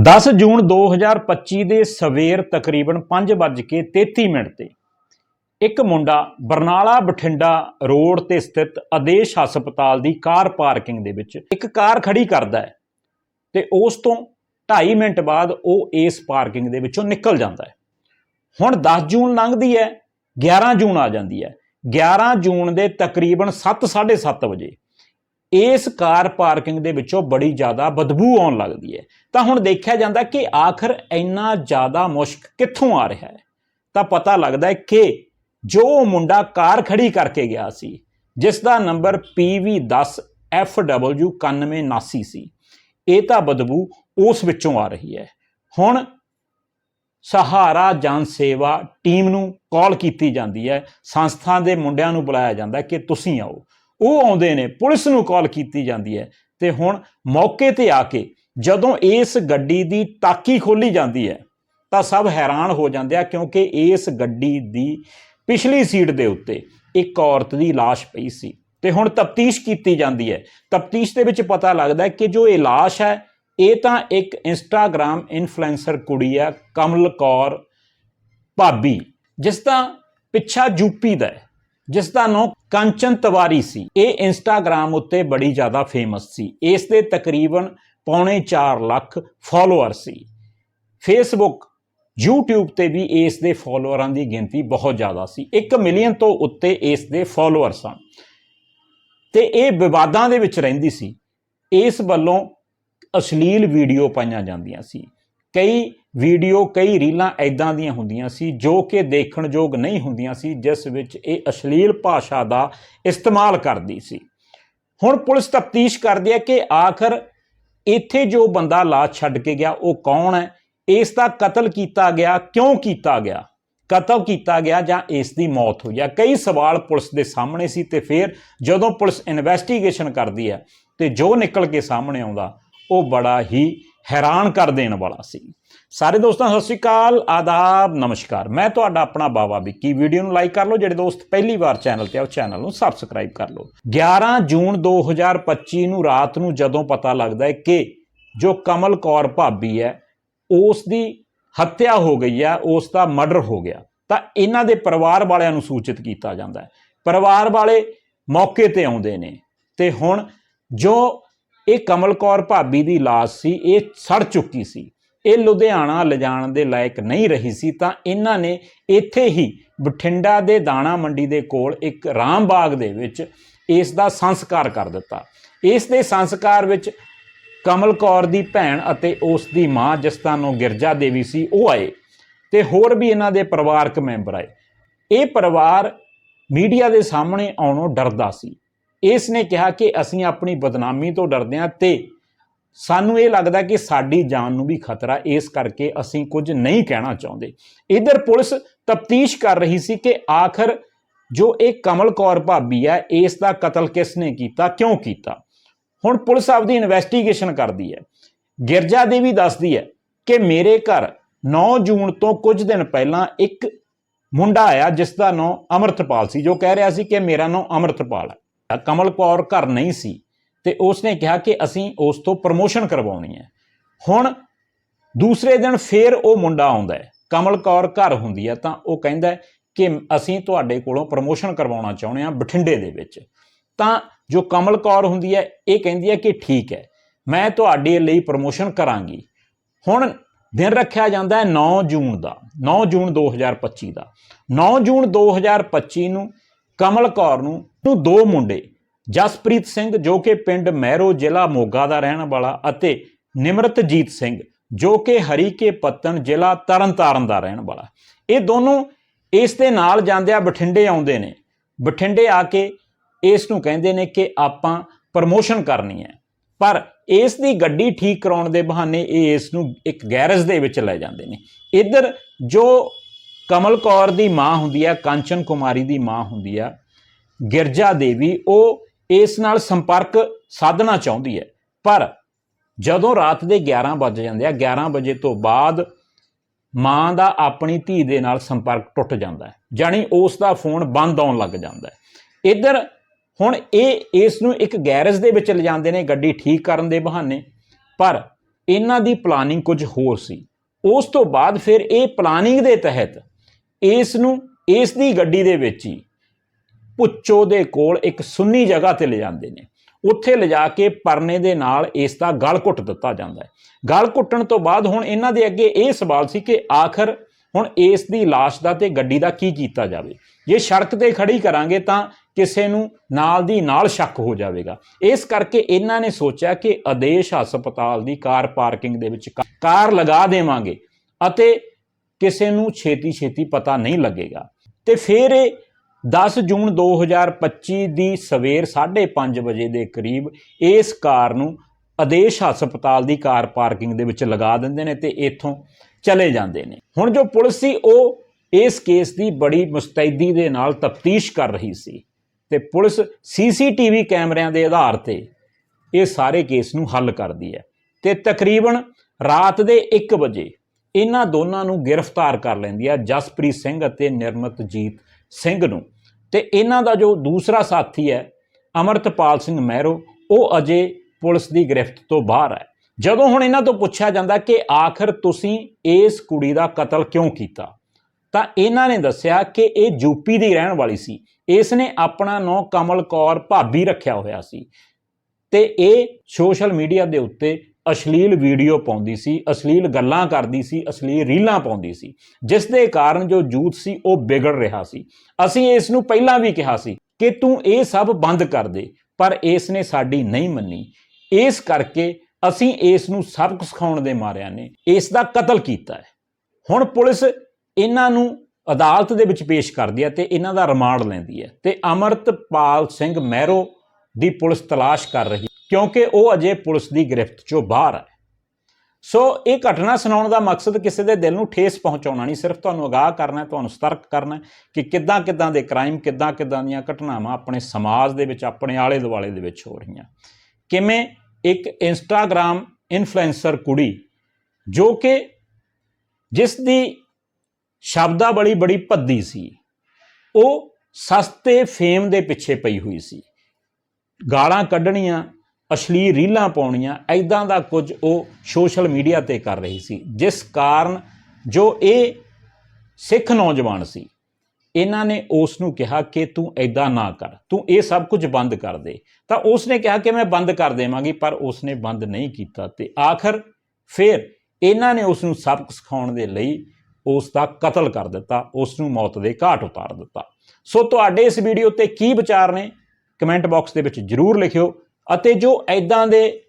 10 ਜੂਨ 2025 ਦੇ ਸਵੇਰ ਤਕਰੀਬਨ 5:33 ਮਿੰਟ ਤੇ ਇੱਕ ਮੁੰਡਾ ਬਰਨਾਲਾ ਬਠਿੰਡਾ ਰੋਡ ਤੇ ਸਥਿਤ ਆਦੇਸ਼ ਹਸਪਤਾਲ ਦੀ ਕਾਰ ਪਾਰਕਿੰਗ ਦੇ ਵਿੱਚ ਇੱਕ ਕਾਰ ਖੜੀ ਕਰਦਾ ਹੈ ਤੇ ਉਸ ਤੋਂ 2.5 ਮਿੰਟ ਬਾਅਦ ਉਹ ਇਸ ਪਾਰਕਿੰਗ ਦੇ ਵਿੱਚੋਂ ਨਿਕਲ ਜਾਂਦਾ ਹੈ। ਹੁਣ 10 ਜੂਨ ਲੰਘਦੀ ਹੈ 11 ਜੂਨ ਆ ਜਾਂਦੀ ਹੈ। 11 ਜੂਨ ਦੇ ਤਕਰੀਬਨ 7:30 ਵਜੇ ਇਸ ਕਾਰ ਪਾਰਕਿੰਗ ਦੇ ਵਿੱਚੋਂ ਬੜੀ ਜ਼ਿਆਦਾ ਬਦਬੂ ਆਉਣ ਲੱਗਦੀ ਹੈ। ਤਾਂ ਹੁਣ ਦੇਖਿਆ ਜਾਂਦਾ ਕਿ ਆਖਰ ਇੰਨਾ ਜ਼ਿਆਦਾ ਮੁਸ਼ਕ ਕਿੱਥੋਂ ਆ ਰਿਹਾ ਹੈ? ਤਾਂ ਪਤਾ ਲੱਗਦਾ ਹੈ ਕਿ ਜੋ ਮੁੰਡਾ ਕਾਰ ਖੜੀ ਕਰਕੇ ਗਿਆ ਸੀ, ਜਿਸ ਦਾ ਨੰਬਰ PV10FW 9189 ਸੀ, ਇਹ ਤਾਂ ਬਦਬੂ ਉਸ ਵਿੱਚੋਂ ਆ ਰਹੀ ਹੈ। ਹੁਣ ਸਹਾਰਾ ਜਨ ਸੇਵਾ ਟੀਮ ਨੂੰ ਕਾਲ ਕੀਤੀ ਜਾਂਦੀ ਹੈ। ਸੰਸਥਾ ਦੇ ਮੁੰਡਿਆਂ ਨੂੰ ਬੁਲਾਇਆ ਜਾਂਦਾ ਕਿ ਤੁਸੀਂ ਆਓ। ਉਹ ਆਉਂਦੇ ਨੇ, ਪੁਲਿਸ ਨੂੰ ਕਾਲ ਕੀਤੀ ਜਾਂਦੀ ਹੈ ਤੇ ਹੁਣ ਮੌਕੇ ਤੇ ਆ ਕੇ ਜਦੋਂ ਇਸ ਗੱਡੀ ਦੀ ਤਾਕੀ ਖੋਲੀ ਜਾਂਦੀ ਹੈ, ਤਾਂ ਸਭ ਹੈਰਾਨ ਹੋ ਜਾਂਦੇ ਆ ਕਿਉਂਕਿ ਇਸ ਗੱਡੀ ਦੀ ਪਿਛਲੀ ਸੀਟ ਦੇ ਉੱਤੇ ਇੱਕ ਔਰਤ ਦੀ ਲਾਸ਼ ਪਈ ਸੀ ਤੇ ਹੁਣ ਤਫਤੀਸ਼ ਕੀਤੀ ਜਾਂਦੀ ਹੈ। ਤਫਤੀਸ਼ ਦੇ ਵਿੱਚ ਪਤਾ ਲੱਗਦਾ ਹੈ ਕਿ ਜੋ ਇਹ ਲਾਸ਼ ਹੈ, ਇਹ ਤਾਂ ਇੱਕ ਇੰਸਟਾਗ੍ਰam ਇਨਫਲੂਐਂਸਰ ਕੁੜੀ ਆ ਕਮਲ ਕੌਰ ਭਾਬੀ, ਜਿਸ ਦਾ ਪਿੱਛਾ ਯੂਪੀ ਦਾ ਹੈ। ਜਿਸ ਦਾ ਨਾਮ ਕੰਚਨ ਤਿਵਾਰੀ ਸੀ। ਇਹ ਇੰਸਟਾਗ੍ਰam ਉੱਤੇ ਬੜੀ ਜ਼ਿਆਦਾ ਫੇਮਸ ਸੀ। ਇਸ ਦੇ ਤਕਰੀਬਨ ਪੌਣੇ 4 ਲੱਖ ਫਾਲੋਅਰ ਸੀ। ਫੇਸਬੁੱਕ YouTube ਤੇ ਵੀ ਇਸ ਦੇ ਫਾਲੋਅਰਾਂ ਦੀ ਗਿਣਤੀ ਬਹੁਤ ਜ਼ਿਆਦਾ ਸੀ। 1 ਮਿਲੀਅਨ ਤੋਂ ਉੱਤੇ ਇਸ ਦੇ ਫਾਲੋਅਰ ਸਨ। ਤੇ ਇਹ ਵਿਵਾਦਾਂ ਦੇ ਵਿੱਚ ਰਹਿੰਦੀ ਸੀ। ਇਸ ਵੱਲੋਂ ਅਸ਼ਲੀਲ ਵੀਡੀਓ ਪਾਈਆਂ ਜਾਂਦੀਆਂ ਸੀ। ਕਈ ਵੀਡੀਓ ਕਈ ਰੀਲਾਂ ਐਦਾਂ ਦੀਆਂ ਹੁੰਦੀਆਂ ਸੀ ਜੋ ਕਿ ਦੇਖਣਯੋਗ ਨਹੀਂ ਹੁੰਦੀਆਂ ਸੀ, ਜਿਸ ਵਿੱਚ ਇਹ ਅਸ਼ਲੀਲ ਭਾਸ਼ਾ ਦਾ ਇਸਤੇਮਾਲ ਕਰਦੀ ਸੀ। ਹੁਣ ਪੁਲਿਸ ਤਫਤੀਸ਼ ਕਰਦੀ ਹੈ ਕਿ ਆਖਰ ਇੱਥੇ ਜੋ ਬੰਦਾ ਲਾਸ਼ ਛੱਡ ਕੇ ਗਿਆ, ਉਹ ਕੌਣ ਹੈ? ਇਸ ਦਾ ਕਤਲ ਕੀਤਾ ਗਿਆ, ਕਿਉਂ ਕੀਤਾ ਗਿਆ? ਕਤਲ ਕੀਤਾ ਗਿਆ ਜਾਂ ਇਸ ਦੀ ਮੌਤ ਹੋਈ? ਹੈ ਕਈ ਸਵਾਲ ਪੁਲਿਸ ਦੇ ਸਾਹਮਣੇ ਸੀ ਤੇ ਫਿਰ ਜਦੋਂ ਪੁਲਿਸ ਇਨਵੈਸਟੀਗੇਸ਼ਨ ਕਰਦੀ ਹੈ ਤੇ ਜੋ ਨਿਕਲ ਕੇ ਸਾਹਮਣੇ ਆਉਂਦਾ, ਉਹ ਬੜਾ ਹੀ ਹੈਰਾਨ ਕਰ ਦੇਣ ਵਾਲਾ ਸੀ। ਸਾਰੇ ਦੋਸਤਾਂ, ਸਤਿ ਸ਼੍ਰੀ ਅਕਾਲ, ਆਦਾਬ, ਨਮਸਕਾਰ। ਮੈਂ ਤੁਹਾਡਾ ਆਪਣਾ ਬਾਵਾ ਵਿੱਕੀ। ਵੀਡੀਓ ਨੂੰ ਲਾਈਕ ਕਰ ਲਓ, ਜਿਹੜੇ ਦੋਸਤ ਪਹਿਲੀ ਵਾਰ ਚੈਨਲ ਤੇ ਆ, ਉਹ ਚੈਨਲ ਨੂੰ ਸਬਸਕ੍ਰਾਈਬ ਕਰ ਲਓ। 11 ਜੂਨ 2025 ਨੂੰ ਰਾਤ ਨੂੰ ਜਦੋਂ ਪਤਾ ਲੱਗਦਾ ਹੈ ਕਿ ਜੋ ਕਮਲ ਕੌਰ ਭਾਬੀ ਹੈ, ਉਸ ਦੀ ਹੱਤਿਆ ਹੋ ਗਈ ਹੈ, ਉਸ ਦਾ ਮਰਡਰ ਹੋ ਗਿਆ, ਤਾਂ ਇਹਨਾਂ ਦੇ ਪਰਿਵਾਰ ਵਾਲਿਆਂ ਨੂੰ ਸੂਚਿਤ ਕੀਤਾ ਜਾਂਦਾ ਹੈ। ਪਰਿਵਾਰ ਵਾਲੇ ਮੌਕੇ ਤੇ ਆਉਂਦੇ ਨੇ ਤੇ ਹੁਣ ਜੋ ਇਹ ਕਮਲ ਕੌਰ ਭਾਬੀ ਦੀ ਲਾਸ਼ ਸੀ, ਇਹ ਸੜ ਚੁੱਕੀ ਸੀ। ਇਹ ਲੁਧਿਆਣਾ ਲਿਜਾਣ ਦੇ ਲਾਇਕ ਨਹੀਂ ਰਹੀ ਸੀ ਤਾਂ ਇਹਨਾਂ ਨੇ ਇੱਥੇ ਹੀ ਬਠਿੰਡਾ ਦੇ ਦਾਣਾ ਮੰਡੀ ਦੇ ਕੋਲ ਇੱਕ ਰਾਮ ਬਾਗ ਦੇ ਵਿੱਚ ਇਸ ਦਾ ਸੰਸਕਾਰ ਕਰ ਦਿੱਤਾ। ਇਸ ਦੇ ਸੰਸਕਾਰ ਵਿੱਚ ਕਮਲ ਕੌਰ ਦੀ ਭੈਣ ਅਤੇ ਉਸ ਦੀ ਮਾਂ ਜਿਸ ਦਾ ਨਾਂ ਗਿਰਜਾ ਦੇਵੀ ਸੀ, ਉਹ ਆਏ ਤੇ ਹੋਰ ਵੀ ਇਹਨਾਂ ਦੇ ਪਰਿਵਾਰਕ ਮੈਂਬਰ ਆਏ। ਇਹ ਪਰਿਵਾਰ ਮੀਡੀਆ ਦੇ ਸਾਹਮਣੇ ਆਉਣੋਂ ਡਰਦਾ ਸੀ। ਇਸ ਨੇ ਕਿਹਾ ਕਿ ਅਸੀਂ ਆਪਣੀ ਬਦਨਾਮੀ ਤੋਂ ਡਰਦੇ ਹਾਂ ਤੇ ਸਾਨੂੰ ਇਹ ਲੱਗਦਾ ਕਿ ਸਾਡੀ ਜਾਨ ਨੂੰ ਵੀ ਖਤਰਾ ਇਸ ਕਰਕੇ ਅਸੀਂ ਕੁਝ ਨਹੀਂ ਕਹਿਣਾ ਚਾਹੁੰਦੇ। ਇਧਰ ਪੁਲਿਸ ਤਫਤੀਸ਼ ਕਰ ਰਹੀ ਸੀ ਕਿ ਆਖਰ ਜੋ ਇਹ ਕਮਲ ਕੌਰ ਭਾਬੀ ਹੈ, ਇਸ ਦਾ ਕਤਲ ਕਿਸ ਨੇ ਕੀਤਾ, ਕਿਉਂ ਕੀਤਾ? ਹੁਣ ਪੁਲਿਸ ਆਪਦੀ ਇਨਵੈਸਟੀਗੇਸ਼ਨ ਕਰਦੀ ਹੈ। ਗਿਰਜਾ ਦੇਵੀ ਦੱਸਦੀ ਹੈ ਕਿ ਮੇਰੇ ਘਰ 9 ਜੂਨ ਤੋਂ ਕੁਝ ਦਿਨ ਪਹਿਲਾਂ ਇੱਕ ਮੁੰਡਾ ਆਇਆ ਜਿਸ ਦਾ ਨਾਮ ਅਮਰਤਪਾਲ ਸੀ, ਜੋ ਕਹਿ ਰਿਹਾ ਸੀ ਕਿ ਮੇਰਾ ਨਾਮ ਅਮਰਤਪਾਲ ਹੈ। ਕਮਲ ਕੌਰ ਘਰ ਨਹੀਂ ਸੀ। ਤੇ ਉਸ ਨੇ ਕਿਹਾ ਕਿ ਅਸੀਂ ਉਸ ਤੋਂ ਪ੍ਰਮੋਸ਼ਨ ਕਰਵਾਉਣੀ ਹੈ। ਹੁਣ ਦੂਸਰੇ ਦਿਨ ਫੇਰ ਉਹ ਮੁੰਡਾ ਆਉਂਦਾ ਹੈ। ਕਮਲ ਕੌਰ ਘਰ ਹੁੰਦੀ ਹੈ ਤਾਂ ਉਹ ਕਹਿੰਦਾ ਕਿ ਅਸੀਂ ਤੁਹਾਡੇ ਕੋਲੋਂ ਪ੍ਰਮੋਸ਼ਨ ਕਰਵਾਉਣਾ ਚਾਹੁੰਦੇ ਹਾਂ ਬਠਿੰਡੇ ਦੇ ਵਿੱਚ। ਤਾਂ ਜੋ ਕਮਲ ਕੌਰ ਹੁੰਦੀ ਹੈ, ਇਹ ਕਹਿੰਦੀ ਹੈ ਕਿ ਠੀਕ ਹੈ, ਮੈਂ ਤੁਹਾਡੇ ਲਈ ਪ੍ਰਮੋਸ਼ਨ ਕਰਾਂਗੀ। ਹੁਣ ਦਿਨ ਰੱਖਿਆ ਜਾਂਦਾ ਹੈ 9 ਜੂਨ ਦਾ 9 ਜੂਨ 2025 ਦਾ। 9 ਜੂਨ 2025 ਨੂੰ ਕਮਲ ਕੌਰ ਨੂੰ ਨੂੰ ਦੋ ਮੁੰਡੇ ਜਸਪ੍ਰੀਤ ਸਿੰਘ, ਜੋ ਕਿ ਪਿੰਡ ਮਹਿਰੋ ਜ਼ਿਲ੍ਹਾ ਮੋਗਾ ਦਾ ਰਹਿਣ ਵਾਲਾ ਅਤੇ ਨਿਮਰਤਜੀਤ ਸਿੰਘ, ਜੋ ਕਿ ਹਰੀਕੇ ਪੱਤਨ ਜ਼ਿਲ੍ਹਾ ਤਰਨਤਾਰਨ ਦਾ ਰਹਿਣ ਵਾਲਾ। ਇਹ ਦੋਨੋਂ ਇਸ ਦੇ ਨਾਲ ਜਾਂਦਿਆਂ ਬਠਿੰਡੇ ਆਉਂਦੇ ਨੇ। ਬਠਿੰਡੇ ਆ ਕੇ ਇਸ ਨੂੰ ਕਹਿੰਦੇ ਨੇ ਕਿ ਆਪਾਂ ਪ੍ਰਮੋਸ਼ਨ ਕਰਨੀ ਹੈ। ਪਰ ਇਸ ਦੀ ਗੱਡੀ ਠੀਕ ਕਰਾਉਣ ਦੇ ਬਹਾਨੇ ਇਹ ਇਸ ਨੂੰ ਇੱਕ ਗੈਰੇਜ ਦੇ ਵਿੱਚ ਲੈ ਜਾਂਦੇ ਨੇ। ਇੱਧਰ ਜੋ ਕਮਲ ਕੌਰ ਦੀ ਮਾਂ ਹੁੰਦੀ ਆ, ਕਾਂਚਨ ਕੁਮਾਰੀ ਦੀ ਮਾਂ ਹੁੰਦੀ ਆ, ਗਿਰਜਾ ਦੇਵੀ, ਉਹ ਇਸ ਨਾਲ ਸੰਪਰਕ ਸਾਧਣਾ ਚਾਹੁੰਦੀ ਹੈ। ਪਰ ਜਦੋਂ ਰਾਤ ਦੇ 11 ਵੱਜ ਜਾਂਦੇ ਆ 11 ਵਜੇ ਤੋਂ ਬਾਅਦ ਮਾਂ ਦਾ ਆਪਣੀ ਧੀ ਦੇ ਨਾਲ ਸੰਪਰਕ ਟੁੱਟ ਜਾਂਦਾ ਹੈ ਜਾਨੀ ਉਸ ਦਾ ਫੋਨ ਬੰਦ ਆਉਣ ਲੱਗ ਜਾਂਦਾ ਹੈ। ਇੱਧਰ ਹੁਣ ਇਹ, ਇਸ ਨੂੰ ਇੱਕ ਗੈਰੇਜ ਦੇ ਵਿੱਚ ਲਿਜਾਂਦੇ ਨੇ, ਗੱਡੀ ਠੀਕ ਕਰਨ ਦੇ ਬਹਾਨੇ। ਪਰ ਇਹਨਾਂ ਦੀ ਪਲਾਨਿੰਗ ਕੁਝ ਹੋਰ ਸੀ। ਉਸ ਤੋਂ ਬਾਅਦ ਫਿਰ ਇਹ ਪਲਾਨਿੰਗ ਦੇ ਤਹਿਤ ਇਸ ਨੂੰ, ਇਸ ਦੀ ਗੱਡੀ ਦੇ ਵਿੱਚ ਹੀ ਪੁੱਚੋ ਦੇ ਕੋਲ ਇੱਕ ਸੁੰਨੀ ਜਗ੍ਹਾ ਤੇ ਲਿਜਾਂਦੇ ਨੇ। ਉੱਥੇ ਲਿਜਾ ਕੇ ਪਰਨੇ ਦੇ ਨਾਲ ਇਸ ਦਾ ਗਲ ਘੁੱਟ ਦਿੱਤਾ ਜਾਂਦਾ ਹੈ। ਗਲ ਘੁੱਟਣ ਤੋਂ ਬਾਅਦ ਹੁਣ ਇਹਨਾਂ ਦੇ ਅੱਗੇ ਇਹ ਸਵਾਲ ਸੀ ਕਿ ਆਖਰ ਹੁਣ ਇਸ ਦੀ ਲਾਸ਼ ਦਾ ਤੇ ਗੱਡੀ ਦਾ ਕੀ ਕੀਤਾ ਜਾਵੇ? ਜੇ ਸੜਕ ਤੇ ਖੜੀ ਕਰਾਂਗੇ ਤਾਂ ਕਿਸੇ ਨੂੰ ਨਾਲ ਦੀ ਨਾਲ ਸ਼ੱਕ ਹੋ ਜਾਵੇਗਾ। ਇਸ ਕਰਕੇ ਇਹਨਾਂ ਨੇ ਸੋਚਿਆ ਕਿ ਆਦੇਸ਼ ਹਸਪਤਾਲ ਦੀ ਕਾਰ ਪਾਰਕਿੰਗ ਦੇ ਵਿੱਚ ਕਾਰ ਲਗਾ ਦੇਵਾਂਗੇ ਅਤੇ ਕਿਸੇ ਨੂੰ ਛੇਤੀ ਛੇਤੀ ਪਤਾ ਨਹੀਂ ਲੱਗੇਗਾ। ਤੇ ਫਿਰ ਇਹ 10 ਜੂਨ 2025 ਦੀ ਸਵੇਰ 5:30 ਵਜੇ ਦੇ ਕਰੀਬ ਇਸ ਕਾਰ ਨੂੰ ਆਦੇਸ਼ ਹਸਪਤਾਲ ਦੀ ਕਾਰ ਪਾਰਕਿੰਗ ਦੇ ਵਿੱਚ ਲਗਾ ਦਿੰਦੇ ਨੇ ਤੇ ਇੱਥੋਂ ਚਲੇ ਜਾਂਦੇ ਨੇ। ਹੁਣ ਜੋ ਪੁਲਿਸ ਸੀ, ਉਹ ਇਸ ਕੇਸ ਦੀ ਬੜੀ ਮੁਸਤੈਦੀ ਦੇ ਨਾਲ ਤਫਤੀਸ਼ ਕਰ ਰਹੀ ਸੀ ਤੇ ਪੁਲਿਸ ਸੀਸੀਟੀਵੀ ਕੈਮਰਿਆਂ ਦੇ ਆਧਾਰ ਤੇ ਇਹ ਸਾਰੇ ਕੇਸ ਨੂੰ ਹੱਲ ਕਰਦੀ ਹੈ ਤੇ ਤਕਰੀਬਨ ਰਾਤ ਦੇ 1 ਵਜੇ ਇਹਨਾਂ ਦੋਨਾਂ ਨੂੰ ਗ੍ਰਿਫਤਾਰ ਕਰ ਲੈਂਦੀ ਹੈ ਜਸਪ੍ਰੀਤ ਸਿੰਘ ਅਤੇ ਨਿਰਮਤਜੀਤ ਸਿੰਘ ਨੂੰ। ਤੇ ਇਹਨਾਂ ਦਾ ਜੋ ਦੂਸਰਾ ਸਾਥੀ ਹੈ, ਅਮਰਤਪਾਲ ਸਿੰਘ ਮਹਿਰੋ, ਉਹ ਅਜੇ ਪੁਲਿਸ ਦੀ ਗ੍ਰਿਫਤ ਤੋਂ ਬਾਹਰ ਹੈ। ਜਦੋਂ ਹੁਣ ਇਹਨਾਂ ਤੋਂ ਪੁੱਛਿਆ ਜਾਂਦਾ ਕਿ ਆਖਰ ਤੁਸੀਂ ਇਸ ਕੁੜੀ ਦਾ ਕਤਲ ਕਿਉਂ ਕੀਤਾ, ਤਾਂ ਇਹਨਾਂ ਨੇ ਦੱਸਿਆ ਕਿ ਇਹ ਯੂਪੀ ਦੀ ਰਹਿਣ ਵਾਲੀ ਸੀ। ਇਸ ਨੇ ਆਪਣਾ ਨਾਂ ਕਮਲ ਕੌਰ ਭਾਬੀ ਰੱਖਿਆ ਹੋਇਆ ਸੀ। ਤੇ ਇਹ ਸੋਸ਼ਲ ਮੀਡੀਆ ਦੇ ਉੱਤੇ ਅਸ਼ਲੀਲ ਵੀਡੀਓ ਪਾਉਂਦੀ ਸੀ, ਅਸ਼ਲੀਲ ਗੱਲਾਂ ਕਰਦੀ ਸੀ, ਅਸ਼ਲੀਲ ਰੀਲਾਂ ਪਾਉਂਦੀ ਸੀ। ਜਿਸ ਦੇ ਕਾਰਨ ਜੋ ਯੂਥ ਸੀ, ਉਹ ਵਿਗੜ ਰਿਹਾ ਸੀ। ਅਸੀਂ ਇਸ ਨੂੰ ਪਹਿਲਾਂ ਵੀ ਕਿਹਾ ਸੀ ਕਿ ਤੂੰ ਇਹ ਸਭ ਬੰਦ ਕਰ ਦੇ, ਪਰ ਇਸ ਨੇ ਸਾਡੀ ਨਹੀਂ ਮੰਨੀ। ਇਸ ਕਰਕੇ ਅਸੀਂ ਇਸ ਨੂੰ ਸਬਕ ਸਿਖਾਉਣ ਦੇ ਮਾਰਿਆਂ ਨੇ, ਇਸ ਦਾ ਕਤਲ ਕੀਤਾ ਹੈ। ਹੁਣ ਪੁਲਿਸ ਇਹਨਾਂ ਨੂੰ ਅਦਾਲਤ ਦੇ ਵਿੱਚ ਪੇਸ਼ ਕਰਦੀ ਹੈ ਤੇ ਇਹਨਾਂ ਦਾ ਰਿਮਾਂਡ ਲੈਂਦੀ ਹੈ ਤੇ ਅਮਰਤਪਾਲ ਸਿੰਘ ਮਹਿਰੋ ਦੀ ਪੁਲਿਸ ਤਲਾਸ਼ ਕਰ ਰਹੀ ਕਿਉਂਕਿ ਉਹ ਅਜੇ ਪੁਲਿਸ ਦੀ ਗ੍ਰਿਫਤ ਚੋਂ ਬਾਹਰ ਹੈ। ਸੋ ਇਹ ਘਟਨਾ ਸੁਣਾਉਣ ਦਾ ਮਕਸਦ ਕਿਸੇ ਦੇ ਦਿਲ ਨੂੰ ਠੇਸ ਪਹੁੰਚਾਉਣਾ ਨਹੀਂ, ਸਿਰਫ ਤੁਹਾਨੂੰ ਅਗਾਹ ਕਰਨਾ ਤੁਹਾਨੂੰ ਸਤਰਕ ਕਰਨਾ ਕਿ ਕਿੱਦਾਂ ਕਿੱਦਾਂ ਦੇ ਕ੍ਰਾਈਮ ਕਿੱਦਾਂ ਕਿੱਦਾਂ ਦੀਆਂ ਘਟਨਾਵਾਂ ਆਪਣੇ ਸਮਾਜ ਦੇ ਵਿੱਚ, ਆਪਣੇ ਆਲੇ ਦੁਆਲੇ ਦੇ ਵਿੱਚ ਹੋ ਰਹੀਆਂ। ਕਿਵੇਂ ਇੱਕ ਇੰਸਟਾਗ੍ਰam ਇਨਫਲੂਐਂਸਰ ਕੁੜੀ ਜੋ ਕਿ ਜਿਸ ਦੀ ਸ਼ਬਦਾਵਲੀ ਬੜੀ ਭੱਦੀ ਸੀ, ਉਹ ਸਸਤੇ ਫੇਮ ਦੇ ਪਿੱਛੇ ਪਈ ਹੋਈ ਸੀ। ਗਾਲਾਂ ਕੱਢਣੀਆਂ ਅਸ਼ਲੀਲ ਰੀਲਾਂ ਪਾਉਣੀਆਂ ਐਦਾਂ ਦਾ ਕੁਝ ਉਹ ਸੋਸ਼ਲ ਮੀਡੀਆ ਤੇ ਕਰ ਰਹੀ ਸੀ, ਜਿਸ ਕਾਰਨ ਜੋ ਇਹ ਸਿੱਖ ਨੌਜਵਾਨ ਸੀ, ਇਹਨਾਂ ਨੇ ਉਸ ਨੂੰ ਕਿਹਾ ਕਿ ਤੂੰ ਐਦਾਂ ਨਾ ਕਰ, ਤੂੰ ਇਹ ਸਭ ਕੁਝ ਬੰਦ ਕਰ ਦੇ। ਤਾਂ ਉਸ ਨੇ ਕਿਹਾ ਕਿ ਮੈਂ ਬੰਦ ਕਰ ਦੇਵਾਂਗੀ, ਪਰ ਉਸ ਨੇ ਬੰਦ ਨਹੀਂ ਕੀਤਾ ਤੇ ਆਖਰ ਫਿਰ ਇਹਨਾਂ ਨੇ ਉਸ ਨੂੰ ਸਬਕ ਸਿਖਾਉਣ ਦੇ ਲਈ ਉਸ ਦਾ ਕਤਲ ਕਰ ਦਿੱਤਾ ਉਸ ਨੂੰ ਮੌਤ ਦੇ ਘਾਟ ਉਤਾਰ ਦਿੱਤਾ। ਸੋ ਤੁਹਾਡੇ ਇਸ ਵੀਡੀਓ ਤੇ ਕੀ ਵਿਚਾਰ ਨੇ, ਕਮੈਂਟ ਬਾਕਸ ਦੇ ਵਿੱਚ ਜਰੂਰ ਲਿਖਿਓ। ਅਤੇ ਜੋ ਐਦਾਂ ਦੇ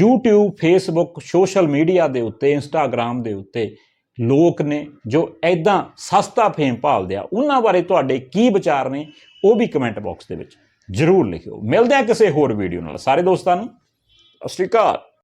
YouTube, Facebook ਸੋਸ਼ਲ ਮੀਡੀਆ ਦੇ ਉੱਤੇ, Instagram ਦੇ ਉੱਤੇ ਲੋਕ ਨੇ ਜੋ ਐਦਾਂ ਸਸਤਾ ਫੇਮ ਭਾਲਦੇ ਆ, ਉਹਨਾਂ ਬਾਰੇ ਤੁਹਾਡੇ ਕੀ ਵਿਚਾਰ ਨੇ, ਉਹ ਵੀ ਕਮੈਂਟ ਬਾਕਸ ਦੇ ਵਿੱਚ ਜਰੂਰ ਲਿਖਿਓ। ਮਿਲਦੇ ਆ ਕਿਸੇ ਹੋਰ ਵੀਡੀਓ ਨਾਲ। ਸਾਰੇ ਦੋਸਤਾਂ ਨੂੰ, ਸਤਿ ਸ਼੍ਰੀ ਅਕਾਲ।